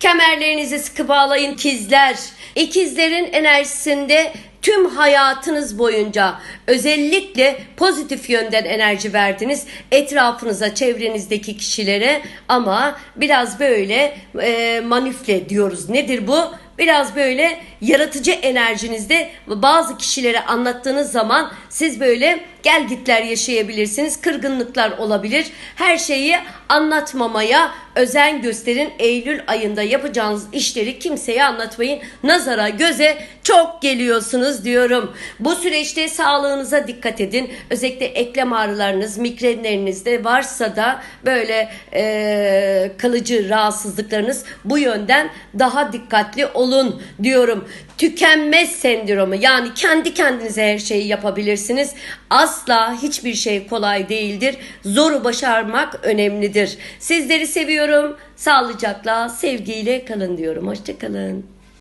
Kemerlerinizi sıkı bağlayın ikizler. İkizlerin enerjisinde tüm hayatınız boyunca özellikle pozitif yönden enerji verdiniz etrafınıza, çevrenizdeki kişilere ama biraz böyle e, manifle diyoruz. Nedir bu? Biraz böyle yaratıcı enerjinizde bazı kişilere anlattığınız zaman siz böyle gel gitler yaşayabilirsiniz. Kırgınlıklar olabilir. Her şeyi anlatmamaya özen gösterin. Eylül ayında yapacağınız işleri kimseye anlatmayın. Nazara, göze çok geliyorsunuz diyorum. Bu süreçte sağlığınıza dikkat edin. Özellikle eklem ağrılarınız, migrenlerinizde varsa da böyle e, kalıcı rahatsızlıklarınız bu yönden daha dikkatli olun diyorum. Tükenmez sendromu yani kendi kendinize her şeyi yapabilirsiniz. Asla hiçbir şey kolay değildir. Zoru başarmak önemlidir. Sizleri seviyorum. Sağlıcakla, sevgiyle kalın diyorum. Hoşçakalın.